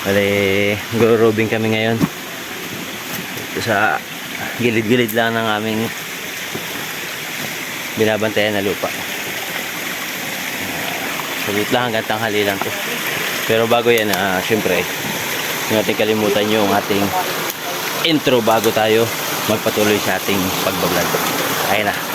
Bale, gururubing kami ngayon. Ito sa gilid-gilid lang ng aming binabantayan na lupa. Sulit lang hanggang tanghali lang to. Pero bago yan, ah, syempre, hindi natin kalimutan yung ating intro bago tayo magpatuloy sa ating pagbablog. Ayun na.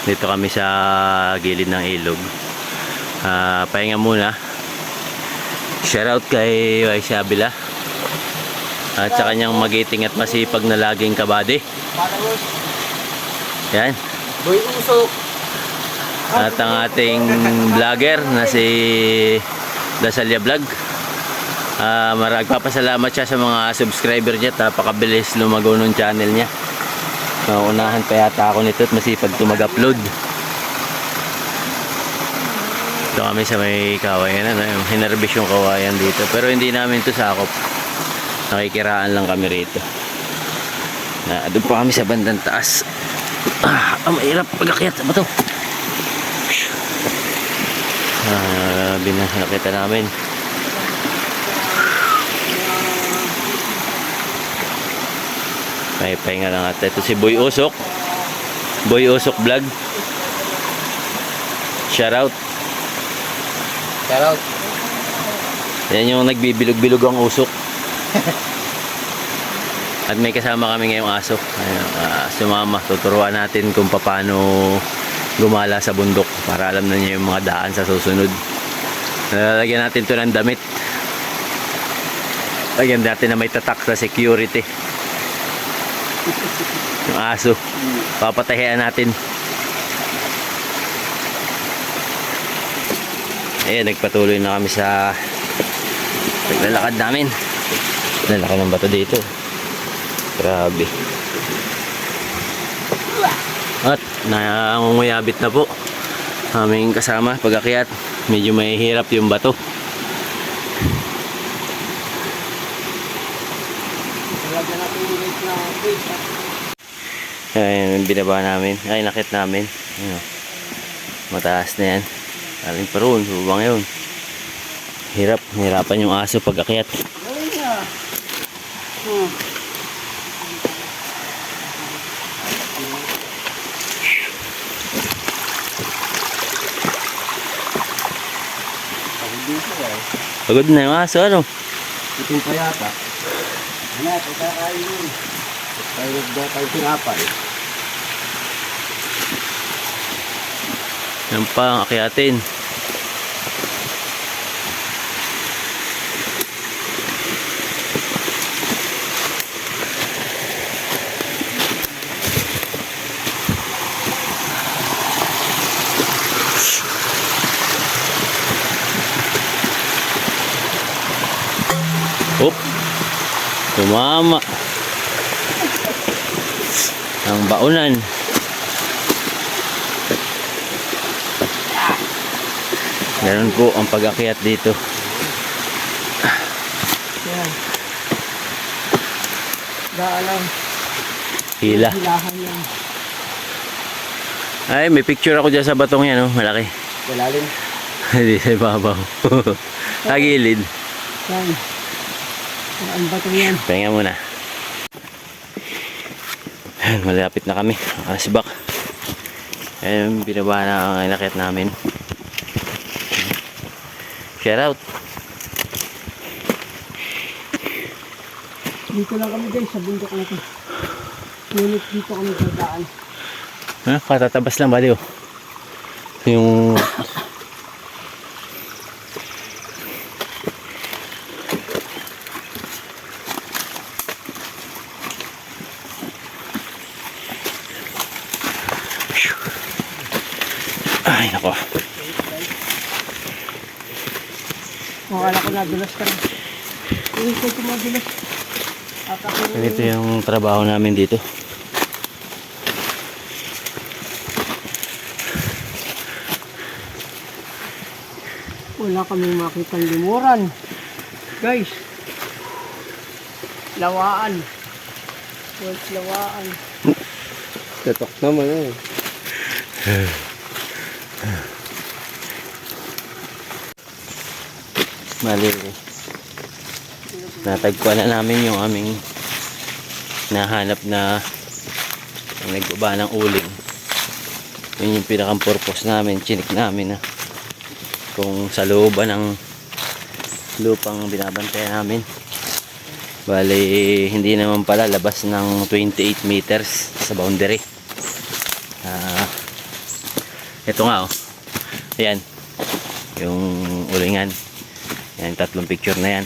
Dito kami sa gilid ng ilog. Ah, pahinga muna. Shoutout kay Waisi Abila. At sa kanyang magiting at masipag na laging kabady. Yan. At ang ating vlogger na si Dasalya Vlog. Ah, maragpapasalamat siya sa mga subscriber niya. at Napakabilis lumago ng channel niya. Naunahan pa yata ako nito at masipag to mag-upload. Ito kami sa may kawayan. Ano, yung hinarbis yung kawayan dito. Pero hindi namin to sakop. Nakikiraan lang kami rito. Na, doon pa kami sa bandang taas. Ah, ang mahirap pag-akyat sa bato. Ah, binakita namin. May pahinga lang at ito si Boy Usok. Boy Usok Vlog. Shout out. Shout out Yan yung nagbibilog-bilog ang usok. At may kasama kami ngayong aso. Ayun, ah, sumama. Tuturuan natin kung paano gumala sa bundok para alam na niya yung mga daan sa susunod. Lalagyan natin to ng damit. Lagyan natin na may tatak sa security. Yung aso. Papatahian natin. Ayan, nagpatuloy na kami sa paglalakad namin. Lalaki ng bato dito. Grabe. At nangunguyabit na po. Aming kasama pag-akyat. Medyo mahihirap yung bato. Lagyan natin na base Ayan, binaba namin. Ay, nakit namin. Ayan. Mataas na yan. Aling pa roon. Subang yun. Hirap. Hirapan yung aso pag akyat. Galing nga Hmm Pagod na yung aso, ano? Iting pa yata Ano, ito kakain yun Tayo nagda tayo tinapay Yan pa ang akyatin. Op. Tumama. Ang baunan. Ganun po ang pag-akyat dito. Yan Daalang Hila. Hilahan yan Ay, may picture ako dyan sa batong yan, oh. Malaki. Malalim Hindi sa ibabaw. Tagilid. Yan Ang batong yan Pahinga muna. Ayan, malapit na kami. Nakasibak. Ayan, binaba na ang inakyat namin. Shout out. Dito lang kami guys sa bundok na to Ngunit dito kami sa daan Ha? Katatabas lang bali, oh. Yung... Ay, nako. Akala ko nadulas ka rin Hindi ko ako Ganito yung trabaho namin dito. Wala kami makitang limuran. Guys. Lawaan. Once lawaan. Tatok naman eh. Mali. Natagpuan na namin yung aming nahanap na nagbaba ng uling. Yun yung pinakang purpose namin. Chinik namin na kung sa looban ng lupang binabantayan namin. Bali, hindi naman pala labas ng 28 meters sa boundary. Ah, ito nga oh. Ayan. Yung ulingan. Yan, tatlong picture na yan.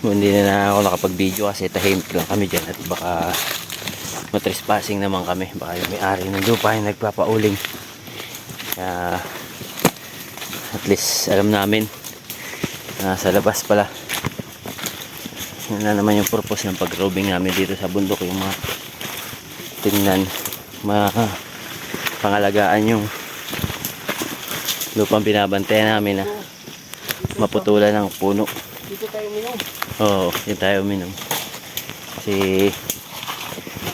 Hindi na, na ako nakapag-video kasi tahimik lang kami dyan at baka matrespassing naman kami. Baka yung may-ari ng lupa yung nagpapauling. Kaya at least alam namin na sa labas pala. Yan na naman yung purpose ng pag-roving namin dito sa bundok. Yung mga tingnan, ma pangalagaan yung lupang binabantayan namin na maputulan ng puno. Dito tayo minum. Oo, yun tayo uminom. Kasi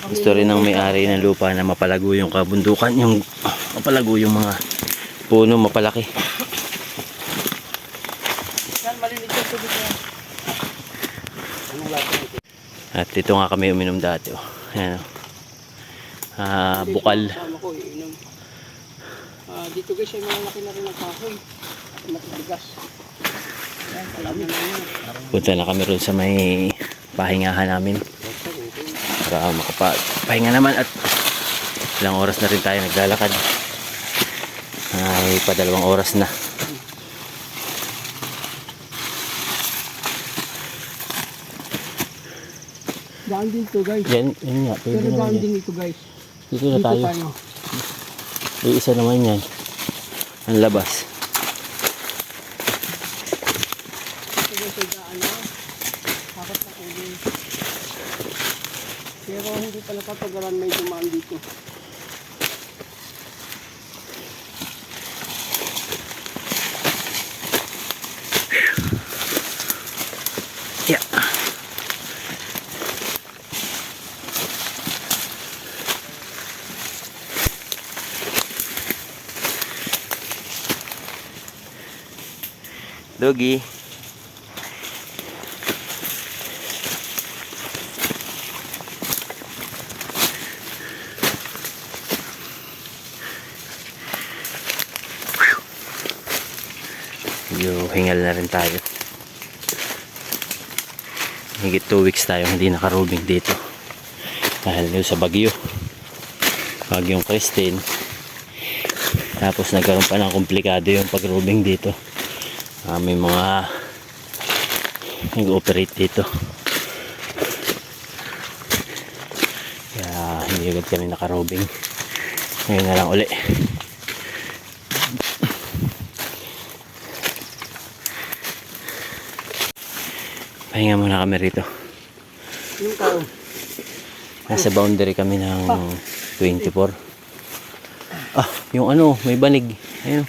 gusto rin ng may-ari ng lupa na mapalago yung kabundukan, yung mapalago yung mga puno, mapalaki. At dito nga kami uminom dati. Oh. Ayan, oh. Ah, bukal. Ah, dito guys, ay malalaki na rin ang kahoy. At yan. Punta na kami ron sa may pahingahan namin. Para makapahinga naman at ilang oras na rin tayo naglalakad. Ay, padalawang oras na. Daan din to guys. Yan, yun nga. Pero din ito guys. Dito na tayo. tayo. May isa naman yan. Ang labas. Pero hindi pa napapagaran may dumaan dito. Doggy. Medyo hingal na rin tayo. Higit 2 weeks tayo hindi nakarubing dito. Dahil yun sa bagyo. Bagyong Christine. Tapos nagkaroon pa ng komplikado yung pag-rubing dito. Ah, may mga nag-operate dito. Kaya hindi agad kami nakarubing. Ngayon na lang uli. Pahinga muna kami rito. Nasa boundary kami ng 24. Ah, yung ano, may banig. Ayun.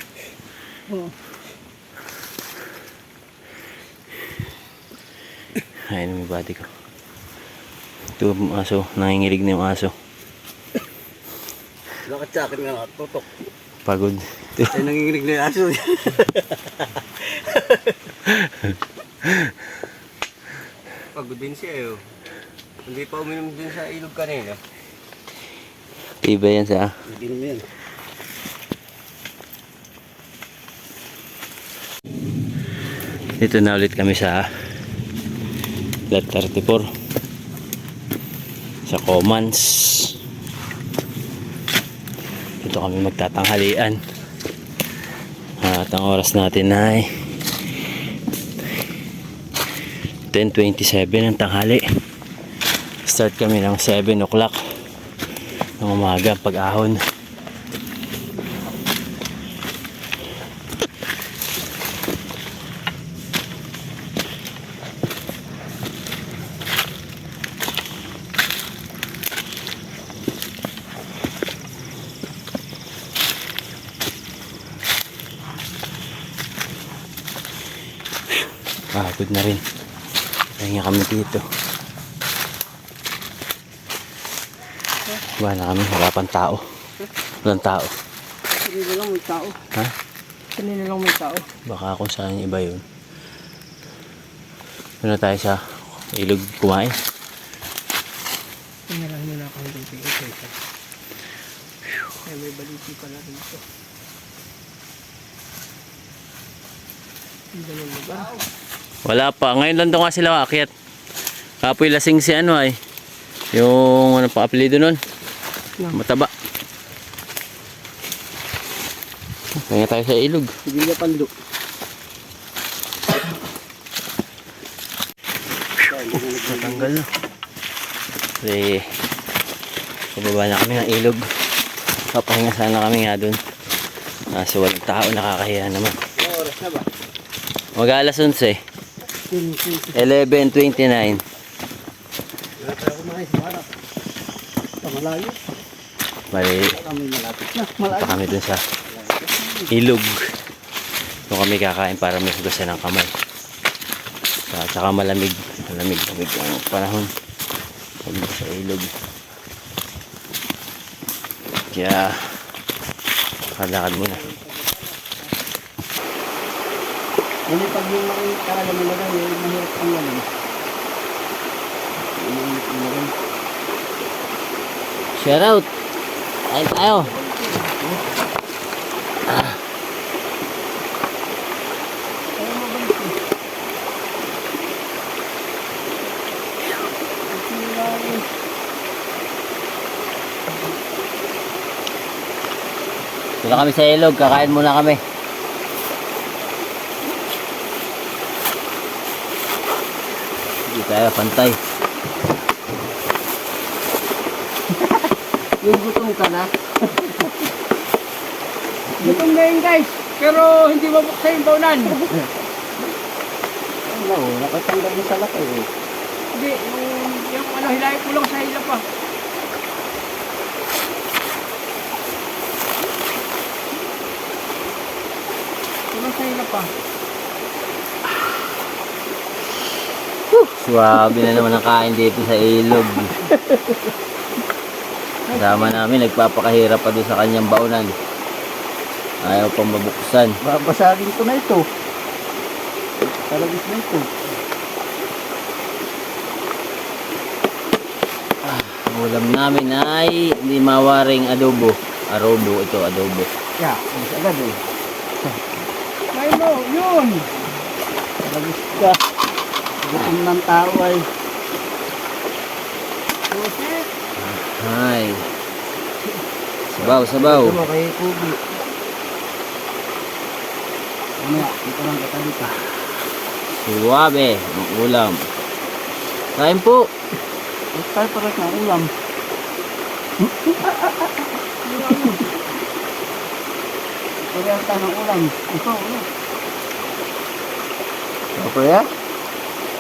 Ayun may body ko. Ito yung aso, nangingilig na yung aso. Bakit sa akin nga tutok? Pagod. Ay nanginginig na yung aso. Pagod din siya eh. Hindi pa uminom din sa ilog kanina. Iba yan sa Hindi naman yan. Dito na ulit kami sa Lot 34 sa Comans dito kami magtatanghalian. At ang oras natin ay 10.27 ng tanghali. Start kami ng 7 o'clock ng umaga pag-ahon. Pagod na rin. Pahinga kami dito. Wala na kami, harapan tao. Walang tao. Kanina lang may tao. Ha? Kanina lang may tao. Baka kung saan iba yun. Doon na tayo sa ilog kumain. Kanina lang muna ako ng tingin ito. Ay, may baliti pala rito. Ang ganun lugar. Wala pa. Ngayon lang daw nga sila aakyat. Kapoy lasing si ano ay. Yung ano pa apelido nun. Mataba. Kaya tayo sa ilog. Sige niya pando. Natanggal na. Kasi pababa na kami ng ilog. Papahinga sana kami nga dun. Kaso walang tao nakakahiya naman. Oras na ba? Mag-alas 11. 10, 20. 11.29. Wala tayo kumain sa harap. Sa malayo. Pa kami dun sa ilog. Doon kami kakain para may hugasan ng kamay. At saka malamig. Malamig. Malamig ang panahon. Pag sa ilog. Kaya, kalakad muna. Hindi pag yung talaga nila yung mahirap ang lalim. Yung mga Shout out! Kain tayo! Mabalik eh. Dito kami sa ilog. Kakain muna kami. Tayo pantay. Yung gutom ka na. gutom na yun guys. Pero hindi mabuksan yung baunan. Ano, nakatanggal mo sa laki eh. Hindi, yung, yung ano, hilahin ko lang sa hila pa. Kulang sa hila pa. Swabe na naman ang kain dito sa ilog. Kasama namin, nagpapakahirap pa doon sa kanyang baunan. Ayaw pang mabuksan. Babasagin ko na ito. Talagis na ito. Ang ulam namin ay hindi mawaring adobo. Arobo, ito adobo. Yeah, mas agad eh. Milo, yun! Talagis ka. Gutom ng tao ay. Ay. Sabaw, sabaw. Ito kay Kubi. Ano ya, dito lang katabi ka. Suwabe, ang ulam. Kain po. Ito tayo paras ng ulam. Ito tayo ng ulam. Ito, ulam. Apa ya?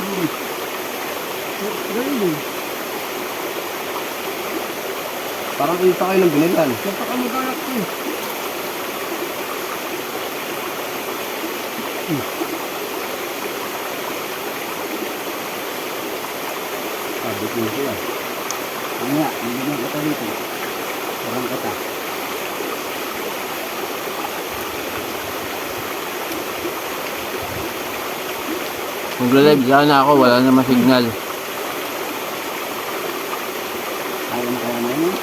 Galing. Parang kita kayo ng ka mag-alak ko eh. Ah, dito na siya. Ano ya, hindi na kita dito. Parang kata. Magla-live sana ako, wala naman signal. Kaya na kaya na yun.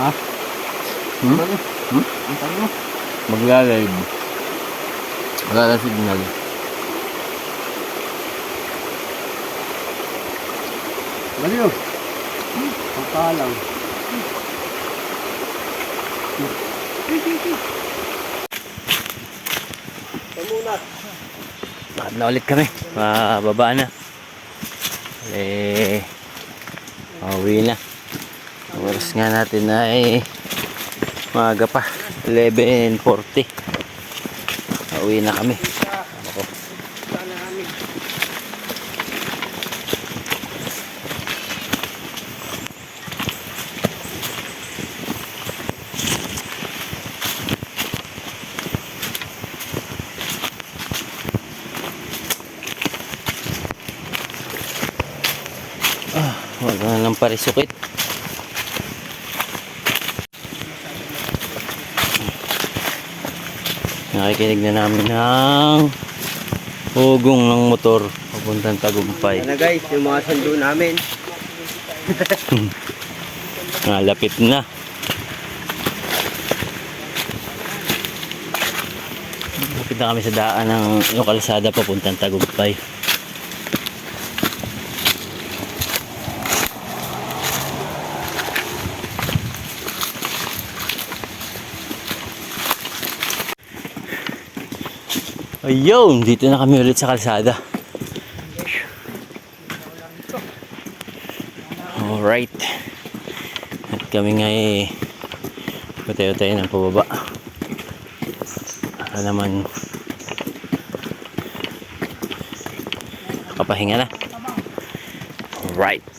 Ha? Hmm? Hmm? Ang sabi mo? Magla-live. Wala na signal. Baliw. Pagkalang. Bakit na ulit kami? Mababa na. Eh, pauwi na. Oras nga natin ay maaga pa. 11.40. Pauwi na kami. Ako. Sana namin. Parisukit. Nakikinig na namin ng hugong ng motor papuntang Tagumpay. Ano guys, yung mga sundo namin. Nalapit na. Lapit na kami sa daan ng yung kalsada papuntang Tagumpay. Ayun, dito na kami ulit sa kalsada. Alright. At kami nga eh, patay-patay ng pababa. Para naman kapahinga na. Alright.